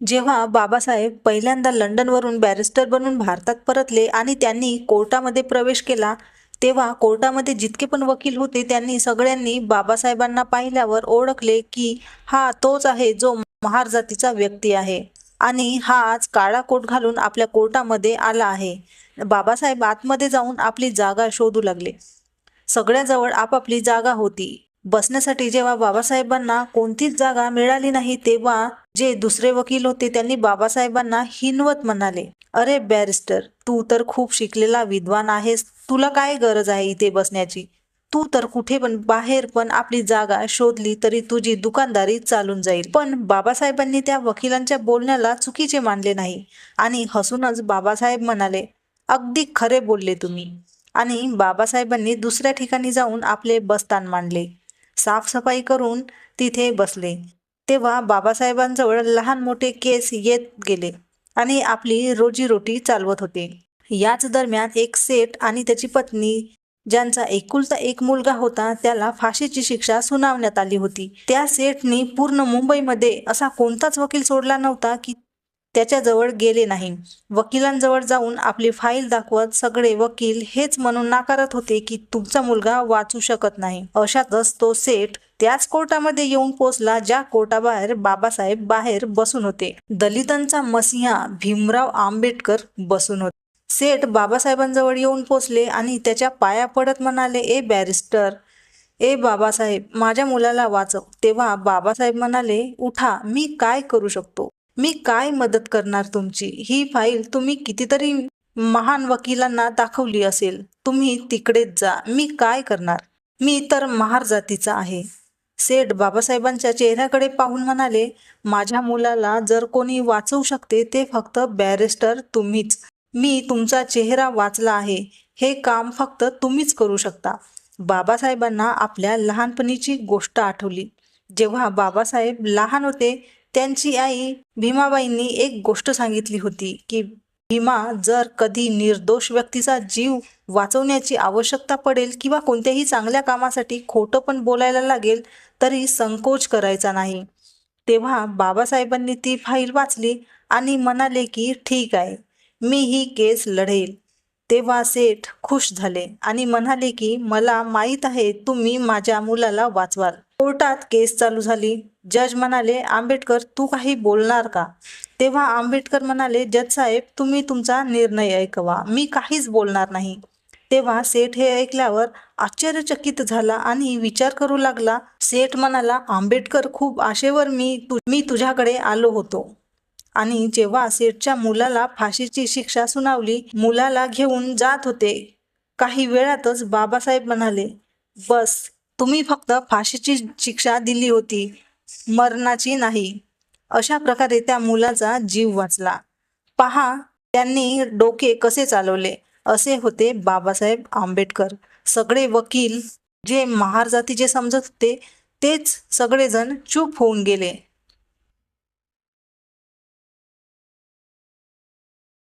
जेव्हा बाबासाहेब पहिल्यांदा लंडनवरून बॅरिस्टर बनून भारतात परतले आणि त्यांनी कोर्टामध्ये प्रवेश केला तेव्हा कोर्टामध्ये जितके पण वकील होते त्यांनी सगळ्यांनी बाबासाहेबांना पाहिल्यावर ओळखले की हा तोच आहे जो महार जातीचा व्यक्ती आहे आणि हा आज काळा कोट घालून आपल्या कोर्टामध्ये आला आहे. बाबासाहेब आतमध्ये जाऊन आपली जागा शोधू लागले. सगळ्याजवळ आपापली जागा होती. बसण्यासाठी जेव्हा बाबासाहेबांना कोणतीच जागा मिळाली नाही तेव्हा जे दुसरे वकील होते त्यांनी बाबासाहेबांना हिनवत म्हणाले अरे बॅरिस्टर तू तर खूप शिकलेला विद्वान आहेस तुला काय गरज आहे इथे बसण्याची? तू तर कुठे पण बाहेर पण आपली जागा शोधली तरी तुझी दुकानदारी चालून जाईल. पण बाबासाहेबांनी त्या वकिलांच्या बोलण्याला चुकीचे मानले नाही आणि हसूनच बाबासाहेब म्हणाले अगदी खरे बोलले तुम्ही. आणि बाबासाहेबांनी दुसऱ्या ठिकाणी जाऊन आपले बस्तान मांडले. साफसफाई करून तिथे बसले. तेव्हा बाबासाहेबांजवळ लहान मोठे केस येत गेले आणि आपली रोजीरोटी चालवत होते. याच दरम्यान एक सेठ आणि त्याची पत्नी ज्यांचा एकुलता एक मुलगा होता त्याला फाशीची शिक्षा सुनावण्यात आली होती. त्या सेठनी पूर्ण मुंबईमध्ये असा कोणताच वकील सोडला नव्हता की त्याच्याजवळ गेले नाही. वकिलांजवळ जाऊन आपली फाईल दाखवत सगळे वकील हेच म्हणून नाकारत होते की तुमचा मुलगा वाचू शकत नाही. अशातच तो सेठ त्याच कोर्टामध्ये येऊन पोचला ज्या कोर्टाबाहेर बाबासाहेब बाहेर बसून होते. दलितांचा मसिहा भीमराव आंबेडकर बसून होते. सेठ बाबासाहेबांजवळ येऊन पोचले आणि त्याच्या पाया पडत म्हणाले ए बॅरिस्टर! ए बाबासाहेब माझ्या मुलाला वाचव. तेव्हा बाबासाहेब म्हणाले उठा मी काय करू शकतो? मी काय मदत करणार तुमची? ही फाईल तुम्ही कितीतरी महान वकिलांना दाखवली असेल. तुम्ही तिकडेच जा. मी काय करणार? मी तर महार जातीचा आहे. सेठ बाबासाहेबांच्या चेहऱ्याकडे पाहून म्हणाले माझ्या मुलाला जर कोणी वाचवू शकते ते फक्त बॅरिस्टर तुम्हीच. मी तुमचा चेहरा वाचला आहे. हे काम फक्त तुम्हीच करू शकता. बाबासाहेबांना आपल्या लहानपणीची गोष्ट आठवली. जेव्हा बाबासाहेब लहान होते त्यांची आई भीमाबाईंनी एक गोष्ट सांगितली होती की भीमा जर कधी निर्दोष व्यक्तीचा जीव वाचवण्याची आवश्यकता पडेल किंवा कोणत्याही चांगल्या कामासाठी खोटं पण बोलायला लागेल तरी संकोच करायचा नाही. तेव्हा बाबासाहेबांनी ती फाईल वाचली आणि म्हणाले की ठीक आहे मी ही केस लढेल. तेव्हा सेठ खुश झाले आणि म्हणाले की मला माहीत आहे तुम्ही माझ्या मुलाला वाचवाल. कोर्टात केस चालू झाली. जज म्हणाले आंबेडकर तू काही बोलणार का? तेव्हा आंबेडकर म्हणाले जज साहेब तुम्ही तुमचा निर्णय ऐकवा. मी काहीच बोलणार नाही. तेव्हा सेठ हे ऐकल्यावर आश्चर्यचकित झाला आणि विचार करू लागला. सेठ म्हणाला आंबेडकर खूप आशेवर मी तु मी तुझ्याकडे आलो होतो. आणि जेव्हा सेठच्या मुलाला फाशीची शिक्षा सुनावली मुलाला घेऊन जात होते. काही वेळातच बाबासाहेब म्हणाले बस तुम्ही फक्त फाशीची शिक्षा दिली होती मरणाची नाही. अशा प्रकारे त्या मुलाचा जीव वाचला. पहा त्यांनी डोके कसे चालवले? असे होते बाबासाहेब आंबेडकर. सगळे वकील जे महार जातीचे समजत होते तेच सगळेजण चूप होऊन गेले.